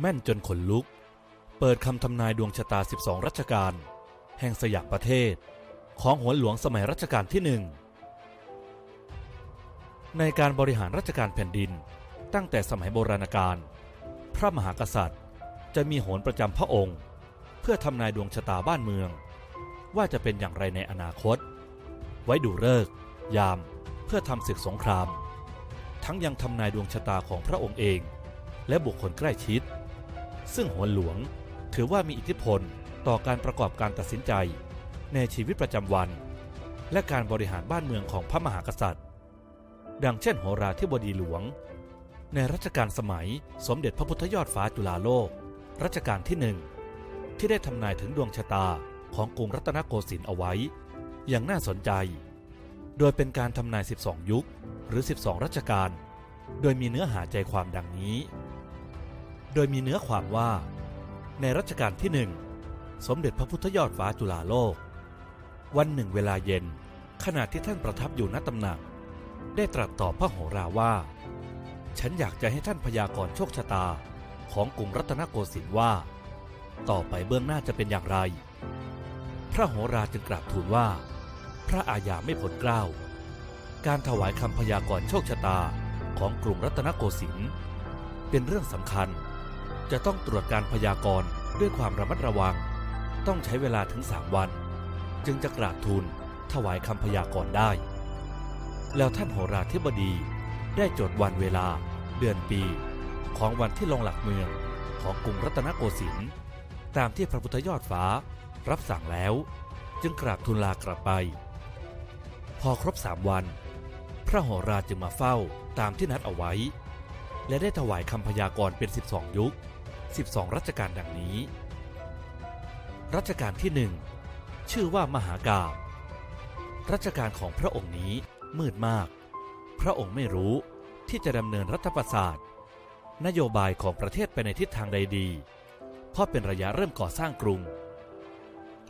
แม่นจนขนลุก เปิดคำทำนายดวงชะตา 12 รัชกาลแห่งสยามประเทศ ของหัวหลวงสมัยรัชกาลที่หนึ่งในการบริหารราชการแผ่นดิน ตั้งแต่สมัยโบราณกาลพระมหากษัตริย์ จะมีโหนประจำพระองค์ เพื่อทำนายดวงชะตาบ้านเมือง ว่าจะเป็นอย่างไรในอนาคต ไว้ดูฤกษ์ยามเพื่อทำศึกสงคราม ทั้งยังทำนายดวงชะตาของพระองค์เอง และบุคคลใกล้ชิด ซึ่งหัวหลวง ถือว่ามีอิทธิพลต่อการประกอบการตัดสินใจ ในชีวิตประจำวัน และการบริหารบ้านเมืองของพระมหากษัตริย์ ดังเช่นโหราธิบดีหลวง ในรัชกาลสมัยสมเด็จพระพุทธยอดฟ้าจุฬาโลก รัชกาลที่หนึ่งที่ได้ทำนายถึงดวงชะตาของกรุงรัตนโกสินทร์เอาไว้ อย่างน่าสนใจ โดยเป็นการทำนาย 12 ยุค หรือ 12 รัชกาล โดยมีเนื้อหาใจความดังนี้ โดยมีเนื้อความว่า ในรัชกาลที่หนึ่ง สมเด็จพระพุทธยอดฟ้าจุฬาโลก วันหนึ่งเวลาเย็น ขณะที่ท่านประทับอยู่ณตำหนัก ได้ตรัสตอบพระโหราว่า ฉันอยากจะให้ท่านพยากรณ์โชคชะตาของกรุงรัตนโกสินทร์ว่า ต่อไปเบื้องหน้าจะเป็นอย่างไร พระโหราจึงกราบทูลว่า พระอาญาไม่ผลเกล้าการถวายคำพยากรณ์โชคชะตาของกรุงรัตนโกสินทร์เป็นเรื่องสำคัญ จะต้องตรวจการพยากรณ์ด้วยความระมัดระวัง ต้องใช้เวลาถึงสามวัน จึงจะกราบทูลถวายคำพยากรณ์ได้ แล้วท่านโหราธิบดีได้จดวันเวลา เดือนปี ของวันที่ลงหลักเมืองของกรุงรัตนโกสินทร์ตามที่พระพุทธยอดฟ้ารับสั่งแล้ว จึงกราบทูลลากลับไป พอครบสามวัน พระโหราจึงมาเฝ้าตามที่นัดเอาไว้ และได้ถวายคำพยากรณ์เป็น 12 ยุค 12 รัชกาลดังนี้ รัชกาลที่หนึ่งชื่อว่ามหากาบรัชกาลของพระองค์นี้มืดมาก พระองค์ไม่รู้ที่จะดำเนินรัฐประสาทนโยบายของประเทศไปในทิศทางใดดี เพราะเป็นระยะเริ่มก่อสร้างกรุง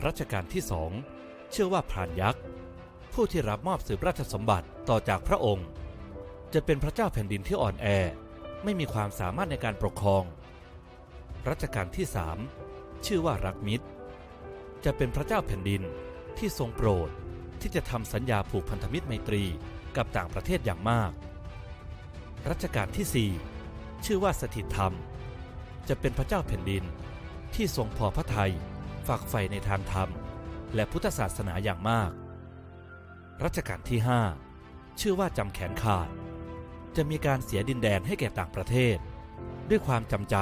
รัชกาลที่สองเชื่อว่าพรานยักษ์ ผู้ที่รับมอบสืบราชสมบัติต่อจากพระองค์ จะเป็นพระเจ้าแผ่นดินที่อ่อนแอ ไม่มีความสามารถในการปกครอง รัชกาลที่สามชื่อว่ารักมิตร จะเป็นพระเจ้าแผ่นดินที่ทรงโปรดที่จะทำสัญญาผูกพันธมิตรไมตรีกับต่างประเทศอย่างมาก รัชกาลที่สี่ชื่อว่าสถิตธรรม จะเป็นพระเจ้าแผ่นดินที่ทรงพอพระทัยฝากใฝ่ในทางธรรม และพุทธศาสนาอย่างมาก รัชกาลที่ห้าชื่อว่าจำแขนขาด จะมีการเสียดินแดนให้แก่ต่างประเทศ ด้วยความจำใจ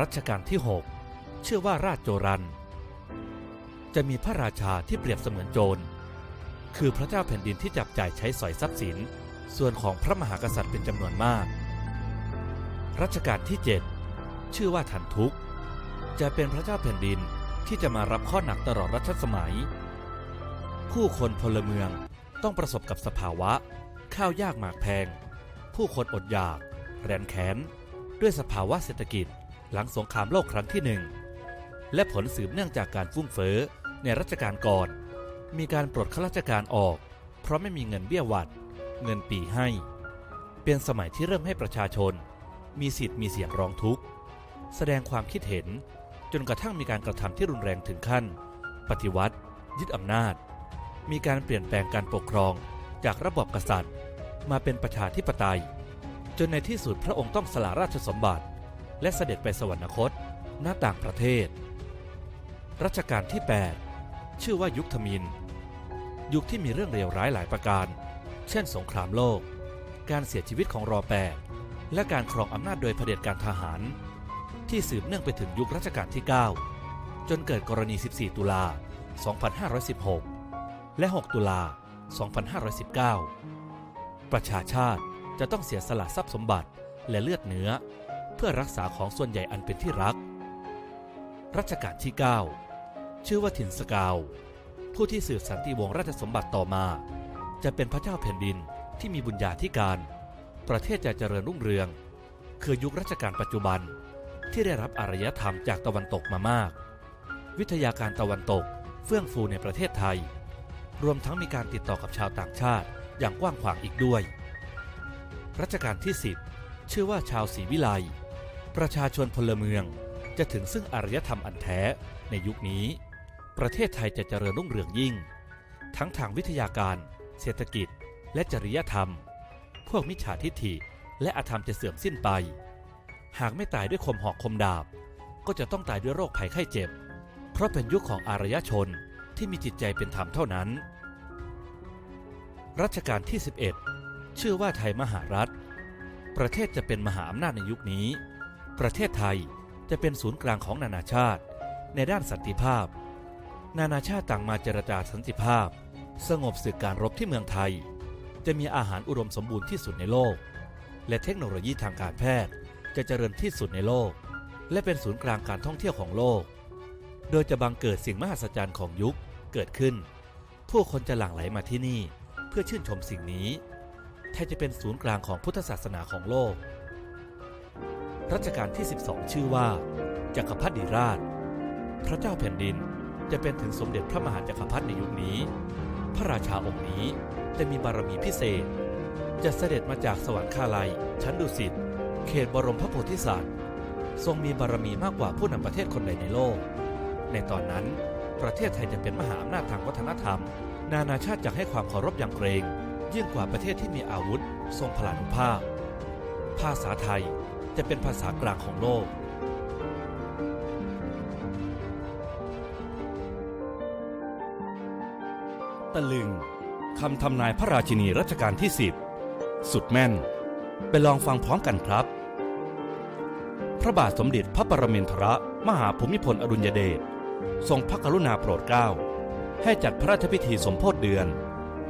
รัชกาลที่6ชื่อว่าราชโจรัน จะมีพระราชาที่เปรียบเสมือนโจร คือพระเจ้าแผ่นดินที่จับจ่ายใช้สอยทรัพย์สิน ส่วนของพระมหากษัตริย์เป็นจำนวนมาก รัชกาลที่ 7 ชื่อว่าทันทุกจะเป็นพระเจ้าแผ่นดินที่จะมารับข้อหนักตลอดรัชสมัย ผู้คนพลเมืองต้องประสบกับสภาวะ ข้าวยากหมากแพง ผู้คนอดอยาก แรนแค้นด้วยสภาวะเศรษฐกิจ หลังสงครามโลกครั้งที่หนึ่งและผลสืบเนื่องจากการฟุ่มเฟ้อในรัชกาลก่อน มีการปลดข้าราชการออก เพราะไม่มีเงินเบี้ยวัด เงินปีให้ เป็นสมัยที่เริ่มให้ประชาชน มีสิทธิ์มีเสียงร้องทุกข์ แสดงความคิดเห็นจนกระทั่งมีการกระทำที่รุนแรงถึงขั้น ปฏิวัติ ยึดอำนาจ มีการเปลี่ยนแปลงการปกครองจากระบอบกษัตริย์ มาเป็นประชาธิปไตย จนในที่สุดพระองค์ต้องสละราชสมบัติ และเสด็จไปสวรรคตหน้าต่างประเทศ รัชกาลที่ 8 ชื่อว่ายุคทมิน ยุคที่มีเรื่องเลวร้ายหลายประการ เช่น สงครามโลก การเสียชีวิตของรอแปดและการครองอำนาจโดยเผด็จการทหาร ที่สืบเนื่องไปถึงยุครัชกาลที่ 9 จนเกิดกรณี 14 ตุลา 2516 และ 6 ตุลา 2519 ประชาชาติจะต้องเสียสละทรัพย์สมบัติและเลือดเนื้อ เพื่อรักษาของส่วนใหญ่อันเป็นที่รัก รัชกาลที่ 9 ชื่อว่าถิ่นสกาว ผู้ที่สืบสันติวงศ์ราชสมบัติต่อมา จะเป็นพระเจ้าแผ่นดินที่มีบุญญาธิการ ประเทศจะเจริญรุ่งเรือง คือยุครัชกาลปัจจุบันที่ได้รับอารยธรรมจากตะวันตกมามาก วิทยาการตะวันตกเฟื่องฟูในประเทศไทย รวมทั้งมีการติดต่อกับชาวต่างชาติอย่างกว้างขวางอีกด้วย รัชกาลที่ 10 ชื่อว่าชาวศรีวิไล ประชาชนพลเมืองจะถึงซึ่งอารยธรรมอันแท้ในยุคนี้ ประเทศไทยจะเจริญรุ่งเรืองยิ่ง ทั้งทางวิทยาการ เศรษฐกิจ และจริยธรรม พวกมิจฉาทิฐิและอธรรมจะเสื่อมสิ้นไป หากไม่ตายด้วยคมหอกคมดาบ ก็จะต้องตายด้วยโรคภัยไข้เจ็บ เพราะเป็นยุคของอารยชนที่มีจิตใจเป็นธรรมเท่านั้น รัชกาลที่ 11 ชื่อว่าไทยมหารัฐ ประเทศจะเป็นมหาอำนาจในยุคนี้ ประเทศไทยจะเป็นศูนย์กลางของนานาชาติ ในด้านสันติภาพ นานาชาติต่างมาเจรจาสันติภาพ สงบศึกการรบที่เมืองไทย จะมีอาหารอุดมสมบูรณ์ที่สุดในโลก และเทคโนโลยีทางการแพทย์จะเจริญที่สุดในโลก และเป็นศูนย์กลางการท่องเที่ยวของโลก โดยจะบังเกิดสิ่งมหัศจรรย์ของยุคเกิดขึ้น ผู้คนจะหลั่งไหลมาที่นี่ เพื่อชื่นชมสิ่งนี้ไทยจะเป็นศูนย์กลางของพุทธศาสนาของโลก รัชกาลที่ 12 ชื่อว่า จักรพรรดิราช พระเจ้าแผ่นดินจะเป็นถึงสมเด็จพระมหาจักรพรรดิในยุคนี้ พระราชาองค์นี้จะมีบารมีพิเศษ จะเสด็จมาจากสวรรคาลัย ชั้นดุสิต เขตบรมพระโพธิสัตว์ ทรงมีบารมีมากกว่าผู้นำประเทศคนใดในโลก ในตอนนั้น ประเทศไทยจะเป็นมหาอำนาจทางวัฒนธรรม นานาชาติจะให้ความเคารพอย่างเกรงยิ่งกว่าประเทศที่มีอาวุธ ทรงพลานุภาพ ภาษาไทย จะเป็นภาษากลางของโลก ตะลึงคำทำนายพระราชินีรัชกาลที่ 10 สุดแม่น ไปลองฟังพร้อมกันครับ พระบาทสมเด็จพระปรมินทรมหาภูมิพลอดุลยเดชทรงพระกรุณาโปรดเกล้า ให้จัดพระราชพิธีสมโพธิเดือน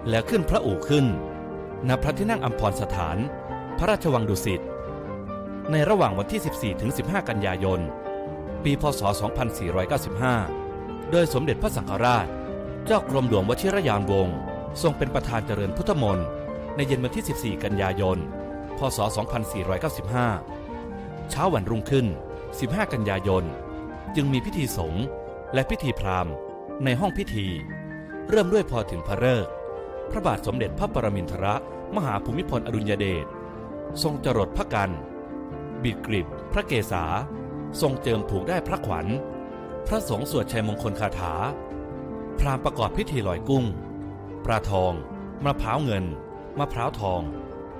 และขึ้นพระอู่ขึ้นณพระที่นั่งอัมพรสถาน พระราชวังดุสิต ในระหว่างวันที่ 14 ถึง 15 กันยายน ปีพศ 2495 โดยสมเด็จพระสังฆราช เจ้ากรมหลวงวชิรยานวงศ์ทรงเป็นประธานเจริญพุทธมนต์ในเย็นวันที่ 14 กันยายน พศ 2495 เช้าวันรุ่งขึ้น 15 กันยายน จึงมีพิธีสงฆ์และพิธีพราหมณ์ ในห้องพิธี เริ่มด้วยพอถึงพระเฤกษ์พระบาทสมเด็จพระปรมินทรมหาภูมิพลอดุลยเดชทรงจรดพระกัน บิดกริบ พระเกศา ทรงเจิมผูกได้พระขวัญ พระสงฆ์สวดชัยมงคลคาถา พราหมณ์ประกอบพิธีลอยกุ้ง ปลาทอง มะพร้าวเงิน มะพร้าวทอง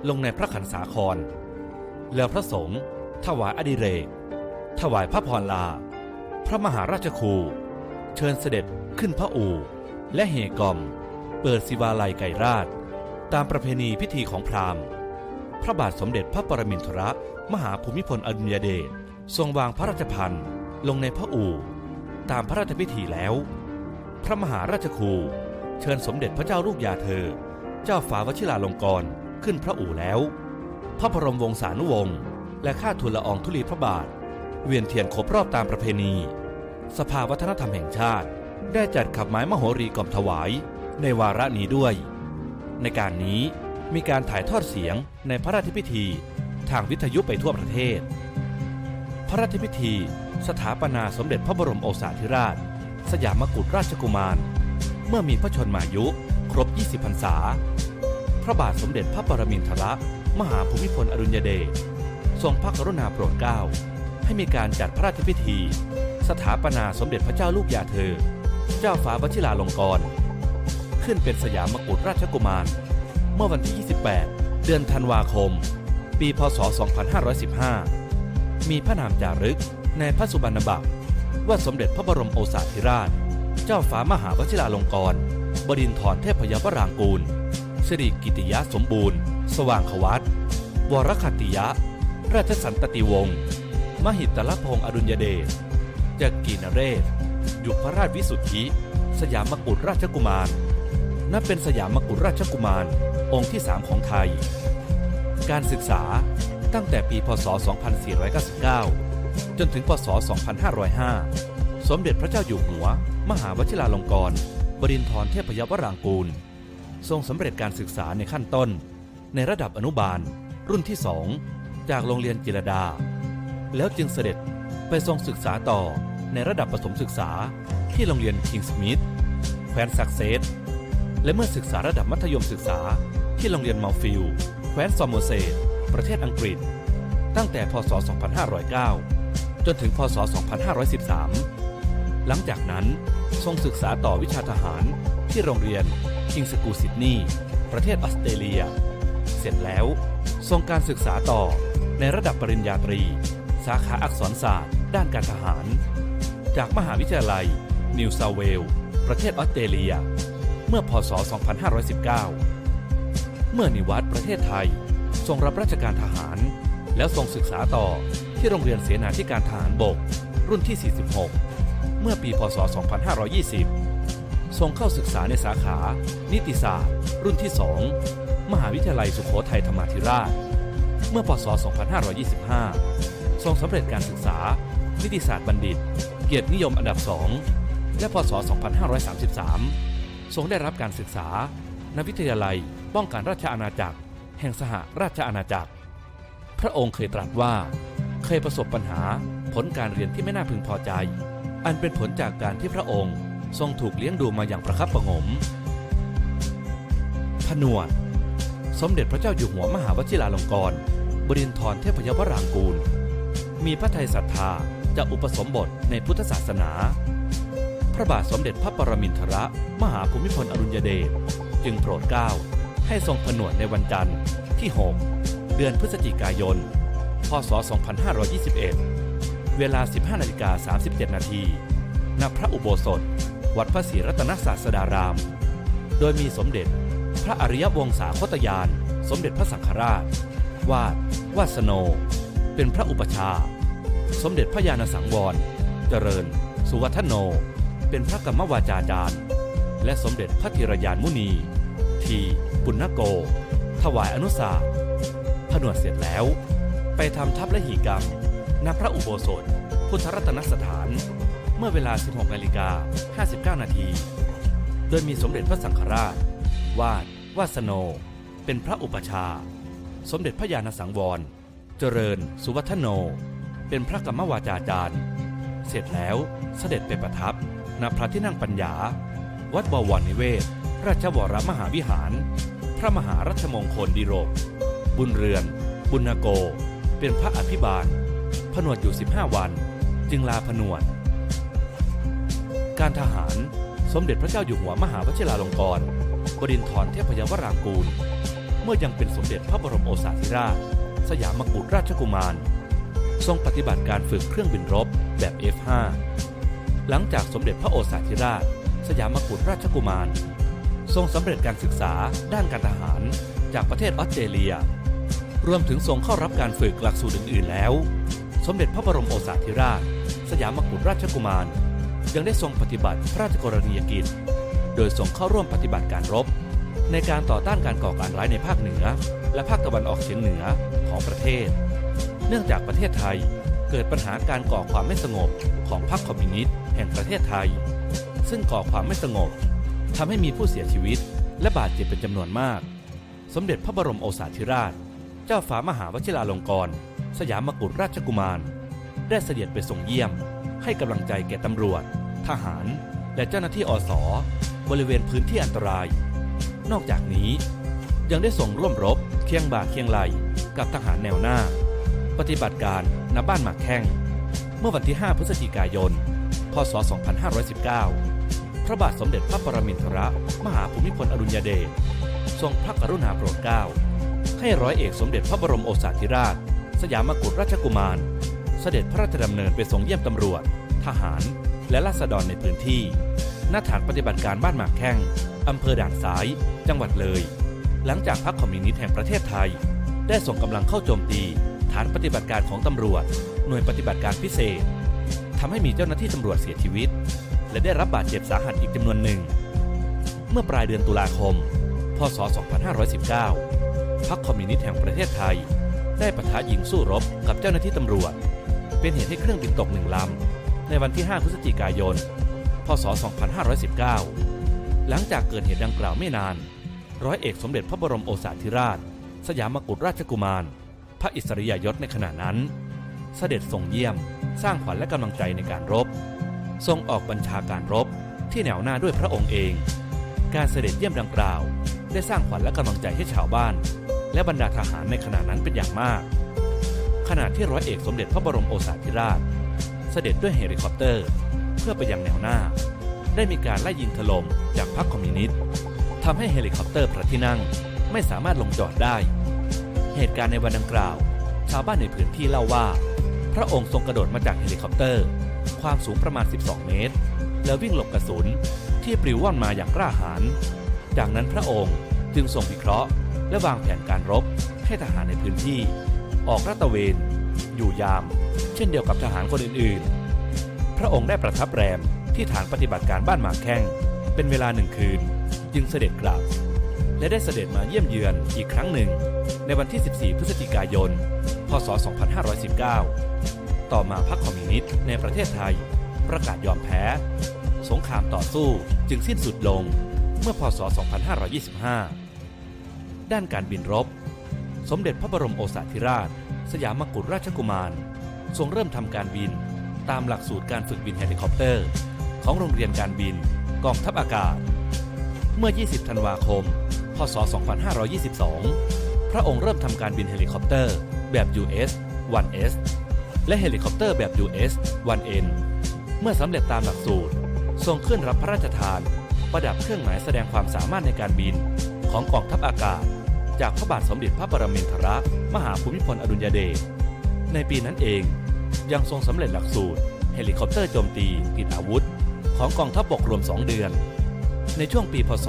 ลงในพระขันสาคร แล้วพระสงฆ์ถวายอดิเรก ถวายพระพรลา พระมหาราชคู เชิญเสด็จขึ้นพระอู่ และเฮกอม เปิดศิวาลัยไก่ราช ตามประเพณีพิธีของพราหมณ์ ระบาทสมเด็จพระปรมินทรมหาภูมิพลอดุลยเดชทรงวางพระราชพันธ์ลงในพระอู่ ตามพระราชพิธีแล้ว พระมหาราชครูเชิญสมเด็จพระเจ้าลูกยาเธอ เจ้าฟ้าวชิราลงกรณ์ขึ้นพระอู่แล้ว พระบรมวงศานุวงศ์และข้าทูลละอองธุลีพระบาท เวียนเทียนครบรอบตามประเพณี สภาวัฒนธรรมแห่งชาติ ได้จัดขับไม้มโหรีกล่อมถวายในวาระนี้ด้วย ในการนี้ มีการถ่ายทอดเสียงในพระราชพิธี ทางวิทยุไปทั่วประเทศ พระราชพิธี สถาปนาสมเด็จพระบรมโอษาธิราช สยามกุฎราชกุมาร เมื่อมีพระชนมายุ ครบ 20 พรรษา พระบาทสมเด็จพระปรมินทรมหาภูมิพลอดุลยเดชทรงพระกรุณาโปรดเกล้าให้มีการจัดพระราชพิธี สถาปนาสมเด็จพระเจ้าลูกยาเธอ เจ้าฟ้าวชิราลงกรณ์ขึ้นเป็นสยามกุฎราชกุมาร เมื่อวันที่ 28 เดือนธันวาคม ปีพศ 2515 มีพระนามจารึกในพระสุบรรณบัตรว่าสมเด็จพระบรมโอษาธิราช เจ้าฟ้ามหาวชิราลงกรณ์บดินทรเทพยวรางกูลสิริกิติยะสมบูรณ์ สว่างขวัตวรคติยะ ราชสันตติวงศ์ มหิตลพงศ์อดุลยเดชจักกีนเรศยุพราชวิสุทธิ สยามกุฎราชกุมาร นับเป็นสยามกุฎราชกุมาร องค์ที่สามของไทย การศึกษาตั้งแต่ปี พศ 2499 จนถึง พศ 2505 สมเด็จพระเจ้าอยู่หัว มหาวชิราลงกรณ์บดินทรเทพยวรางกูล ทรงสำเร็จการศึกษาในขั้นต้น ในระดับอนุบาล รุ่นที่สองจากโรงเรียนจิรดา แล้วจึงเสด็จไปทรงศึกษาต่อในระดับประถมศึกษาที่โรงเรียนคิงส์มิธแคว้นซักเซส และเมื่อศึกษาระดับมัธยมศึกษา ที่โรงเรียนมัลฟิลแคว้นซอมเมอร์เซตประเทศอังกฤษ ตั้งแต่พศ 2509 จนถึงพศ 2513 หลังจากนั้นทรงศึกษาต่อวิชาทหารที่โรงเรียน King's School Sydney ประเทศออสเตรเลีย เสร็จแล้วทรงการศึกษาต่อในระดับปริญญาตรี สาขาอักษรศาสตร์ ด้านการทหาร จากมหาวิทยาลัย นิวเซาเวล ประเทศออสเตรเลีย เมื่อพศ 2519 เมื่อนิวัตประเทศไทยทรงรับราชการทหาร แล้วทรงศึกษาต่อที่โรงเรียนเสนาธิการทหารบก รุ่นที่ 46 เมื่อปีพศ 2520 ทรงเข้าศึกษาในสาขา นิติศาสตร์ รุ่นที่ 2 มหาวิทยาลัยสุโขทัยธรรมาธิราช เมื่อพศ 2525 ทรงสำเร็จการศึกษา นิติศาสตร์บัณฑิต เกียรตินิยมอันดับ 2 และพศ 2533 ทรงได้รับการศึกษา ณ วิทยาลัยป้องกันราชอาณาจักร แห่งสหราชอาณาจักร พระองค์เคยตรัสว่า เคยประสบปัญหาผลการเรียนที่ไม่น่าพึงพอใจ อันเป็นผลจากการที่พระองค์ทรงถูกเลี้ยงดูมาอย่างประคับประงม ผนวด สมเด็จพระเจ้าอยู่หัวมหาวชิราลงกรณ์บรินทรเทพยวรางกูล มีพระไทยศรัทธาจะอุปสมบทในพุทธศาสนา พระบาทสมเด็จพระปรมินทรมหาภูมิพลอดุลยเดชจึงโปรดเกล้าให้ทรงผนวดในวันจันทร์ที่ 6 เดือนพฤศจิกายน พศ 2521 เวลา 15นาฬิกา37 นาทีณพระอุโบสถ วัดพระศรีรัตนศาสดาราม โดยมีสมเด็จพระอริยวงศาคตยาน สมเด็จพระสังฆราช วาดวาสโน เป็นพระอุปชา สมเด็จพระญาณสังวร เจริญ สุวัฒโน เป็นพระกรรมวาจาจารย์ และสมเด็จพระธีรยานมุนี ทีปุณณโก ถวายอนุสาสน์ผนวดเสร็จแล้ว ไปทำทัพและหีกรรมณพระอุโบสถ พุทธรัตนสถาน เมื่อเวลา 16นาฬิกา59 นาที โดยมีสมเด็จพระสังฆราช วาดวาสโน เป็นพระอุปชา สมเด็จพระญาณสังวร เจริญ สุวัฒโน เป็นพระกรรมวาจาจารย์ เสร็จแล้วเสด็จไปประทับ ณพระที่นั่งปัญญา วัดบวรนิเวศ ราชวรมหาวิหาร พระมหารัชมงคลดิโรก บุญเรือน บุญโก เป็นพระอภิบาล ผนวดอยู่ 15 วัน จึงลาผนวด การทหารสมเด็จพระเจ้าอยู่หัวมหาวชิราลงกรณบดินทรเทพยวรางกูล เมื่อยังเป็นสมเด็จพระบรมโอษาธิราช สยามกุฎราชกุมาร ทรงปฏิบัติการฝึกเครื่องบินรบแบบ F5 หลังจากสมเด็จพระโอษาธิราช สยามกุฎราชกุมาร ทรงสำเร็จการศึกษาด้านการทหารจากประเทศออสเตรเลีย รวมถึงทรงเข้ารับการฝึกหลักสูตรอื่น ๆ แล้ว สมเด็จพระบรมโอษาธิราช สยามกุฎราชกุมาร ยังได้ทรงปฏิบัติพระราชกรณียกิจ โดยทรงเข้าร่วมปฏิบัติการรบ ในการต่อต้านการก่อการร้ายในภาคเหนือ และภาคตะวันออกเฉียงเหนือของประเทศ เนื่องจากประเทศไทยเกิดปัญหาการก่อความไม่สงบของพรรคคอมมิวนิสต์ แห่งประเทศไทย ซึ่งก่อความไม่สงบทำให้มีผู้เสียชีวิต และบาดเจ็บเป็นจำนวนมาก สมเด็จพระบรมโอษาธิราช เจ้าฟ้ามหาวชิราลงกรณ์สยามกุฎราชกุมาร ได้เสด็จไปส่งเยี่ยม ให้กำลังใจแก่ตำรวจ ทหาร และเจ้าหน้าที่อสบริเวณพื้นที่อันตราย นอกจากนี้ยังได้ส่งร่วมรบเคียงบ่าเคียงไหลกับทหารแนวหน้า ปฏิบัติการณบ้านหมากแข้ง เมื่อวันที่ 5 พฤศจิกายน พศ 2519 พระบาทสมเด็จพระปรมินทรมหาภูมิพลอดุลยเดชทรงพระกรุณาโปรดเกล้าให้ร้อยเอกสมเด็จพระบรมโอษาธิราช สยามกุฎราชกุมาร เสด็จพระราชดำเนินไปส่งเยี่ยมตำรวจ ทหาร และราษฎรในพื้นที่ณฐานปฏิบัติการบ้านหมากแข้งอำเภอด่านซ้าย จังหวัดเลย หลังจากพรรคคอมมิวนิสต์แห่งประเทศไทย ได้ส่งกำลังเข้าโจมตี ฐานปฏิบัติการของตำรวจ หน่วยปฏิบัติการพิเศษ ทำให้มีเจ้าหน้าที่ตำรวจเสียชีวิต และได้รับบาดเจ็บสาหัสอีกจำนวนหนึ่ง เมื่อปลายเดือนตุลาคม พศ 2519 พรรคคอมมิวนิสต์แห่งประเทศไทย ได้ปะทะยิงสู้รบกับเจ้าหน้าที่ตำรวจ เป็นเหตุให้เครื่องบินตกหนึ่งลำในวันที่ 5 พฤศจิกายน พศ 2519 หลังจากเกิดเหตุดังกล่าวไม่นาน ร้อยเอกสมเด็จพระบรมโอษาธิราช สยามกุฎราชกุมาร พระอิสริยยศในขณะนั้น เสด็จส่งเยี่ยม สร้างขวัญและกำลังใจในการรบ ทรงออกบัญชาการรบที่แนวหน้าด้วยพระองค์เอง การเสด็จเยี่ยมดังกล่าว ได้สร้างขวัญและกำลังใจให้ชาวบ้าน และบรรดาทหารในขณะนั้นเป็นอย่างมาก ขณะที่ร้อยเอกสมเด็จพระบรมโอษาธิราช เสด็จด้วยเฮลิคอปเตอร์ เพื่อไปยังแนวหน้า ได้มีการไล่ยิงถล่มจากพรรคคอมมิวนิสต์ทำให้เฮลิคอปเตอร์พระที่นั่งไม่สามารถลงจอดได้ เหตุการณ์ในวันดังกล่าว ชาวบ้านในพื้นที่เล่าว่า พระองค์ทรงกระโดดมาจากเฮลิคอปเตอร์ ความสูงประมาณ 12 เมตร แล้ววิ่งหลบกระสุนที่ปลิวว่อนมาอย่างกล้าหาญจากนั้นพระองค์จึงทรงวิเคราะห์ และวางแผนการรบให้ทหารในพื้นที่ ออกลาตะเวน อยู่ยาม เช่นเดียวกับทหารคนอื่นๆ พระองค์ได้ประทับแรมที่ฐานปฏิบัติการบ้านหมากแข้งเป็นเวลาหนึ่งคืน จึงเสด็จกลับ และได้เสด็จมาเยี่ยมเยือนอีกครั้งหนึ่ง ในวันที่ 14 พฤศจิกายน พศ 2519 ต่อมาพรรคคอมมิวนิสต์ในประเทศไทย ประกาศยอมแพ้ สงครามต่อสู้จึงสิ้นสุดลงเมื่อพศ 2525 ด้านการบินรบ สมเด็จพระบรมโอษาธิราช สยามกุฎราชกุมาร ทรงเริ่มทำการบิน ตามหลักสูตรการฝึกบินเฮลิคอปเตอร์ ของโรงเรียนการบินกองทัพอากาศ เมื่อ 20 ธันวาคม พศ 2522 พระองค์เริ่มทำการบินเฮลิคอปเตอร์แบบ US 1S และเฮลิคอปเตอร์แบบ US 1N เมื่อสำเร็จตามหลักสูตรทรงขึ้นรับพระราชทาน ประดับเครื่องหมายแสดงความสามารถในการบินของกองทัพอากาศ จากพระบาทสมเด็จพระปรมินทรมหาภูมิพลอดุลยเดชในปีนั้นเอง ยังทรงสำเร็จหลักสูตร เฮลิคอปเตอร์โจมตีติดอาวุธ ของกองทัพบกรวม 2 เดือน ในช่วงปีพศ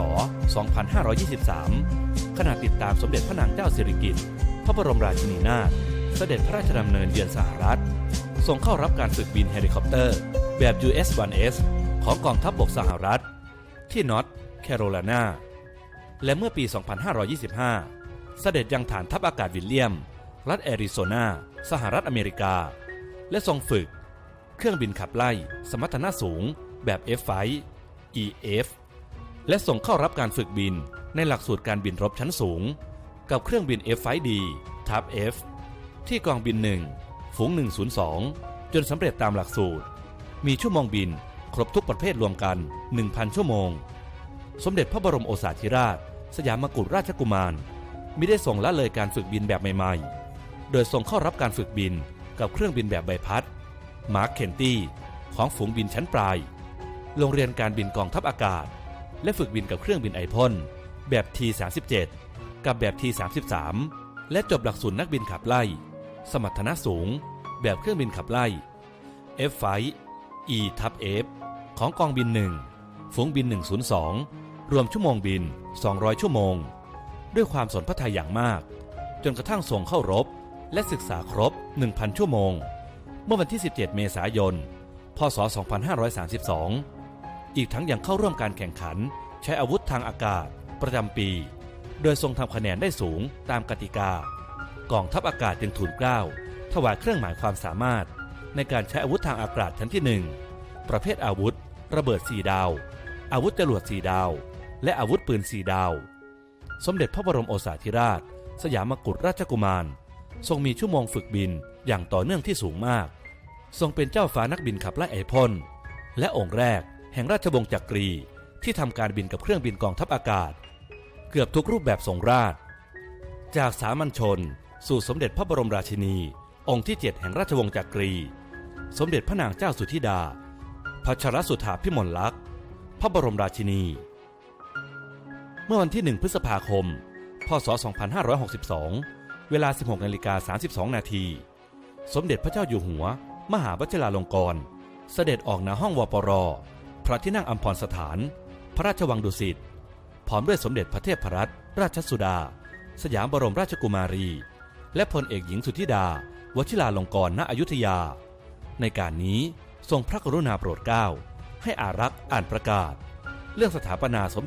2523 ขณะติดตามสมเด็จพระนางเจ้าสิริกิติ์พระบรมราชินีนาถเสด็จพระราชดำเนินเยือนสหรัฐ ทรงเข้ารับการฝึกบินเฮลิคอปเตอร์ แบบ US-1S ของกองทัพบบกสหรัฐ ที่นอตแคโรไลนาและเมื่อปี 2525 เสด็จยังฐานทัพอากาศวิลเลียม รัฐแอริโซนา สหรัฐอเมริกา และทรงฝึก เครื่องบินขับไล่ สมรรถนะสูง แบบ F-5 EF และส่งเข้ารับการฝึกบินในหลักสูตรการบินรบชั้นสูง กับเครื่องบิน F-5D Type F ที่กองบิน 1 ฝูง 102 จนสำเร็จตามหลักสูตร มีชั่วโมงบิน ครบทุกประเภทรวมกัน 1,000 ชั่วโมง สมเด็จพระบรมโอษาธิราช สยามกุฎราชกุมารมิได้ส่งละเลยการฝึกบินแบบใหม่ๆ โดยส่งเข้ารับการฝึกบินกับเครื่องบินแบบใบพัด มาร์คเคนตี้ ของฝูงบินชั้นปลาย โรงเรียนการบินกองทัพอากาศ และฝึกบินกับเครื่องบินไอพ่นแบบ T37 กับแบบ T33 และจบหลักสูตรนักบินขับไล่ สมรรถนะสูง แบบเครื่องบินขับไล่ F-5 E ทับ F ของกองบิน 1 ฝูงบิน 102 รวมชั่วโมงบิน 200 ชั่วโมง ด้วยความสนพระทัยอย่างมาก จนกระทั่งส่งเข้ารบ และศึกษาครบ 1,000 ชั่วโมง เมื่อวันที่ 17 เมษายน พศ 2532 อีกทั้งยังเข้าร่วมการแข่งขันใช้อาวุธทางอากาศ ประจำปี โดยทรงทำคะแนนได้สูงตามกติกา กองทัพอากาศจึงทูลเกล้าถวายเครื่องหมายความสามารถ ในการใช้อาวุธทางอากาศชั้นที่ 1 ประเภทอาวุธ ระเบิดสีดาว อาวุธจรวดสีดาว และอาวุธปืนสีดาว สมเด็จพระบรมโอษาธิราช สยามกุฎราชกุมาร ทรงมีชั่วโมงฝึกบินอย่างต่อเนื่องที่สูงมาก ทรงเป็นเจ้าฟ้านักบินขับไล่ไอพ่นและองค์แรกแห่งราชวงศ์จักรีที่ทำการบินกับเครื่องบินกองทัพอากาศ เกือบทุกรูปแบบทรงราช จากสามัญชน สู่สมเด็จพระบรมราชินี องค์ที่ 7 แห่งราชวงศ์จักรี สมเด็จพระนางเจ้าสุธิดาพัชรสุธาพิมลลักษณ์ พระบรมราชินี เมื่อวันที่ 1 พฤษภาคม พศ 2562 เวลา 16นาฬิกา32 นาที สมเด็จพระเจ้าอยู่หัว มหาวชิราลงกรณ์ เสด็จออกณห้องวปร พระที่นั่งอัมพรสถาน พระราชวังดุสิต พร้อมด้วยสมเด็จพระเทพรัตนราชสุดา สยามบรมราชกุมารี และพลเอกหญิงสุธิดา วชิราลงกรณอยุธยา ในการนี้ทรงพระกรุณาโปรดเกล้าให้อารักษ์อ่านประกาศ เรื่องสถาปนาสมเด็จ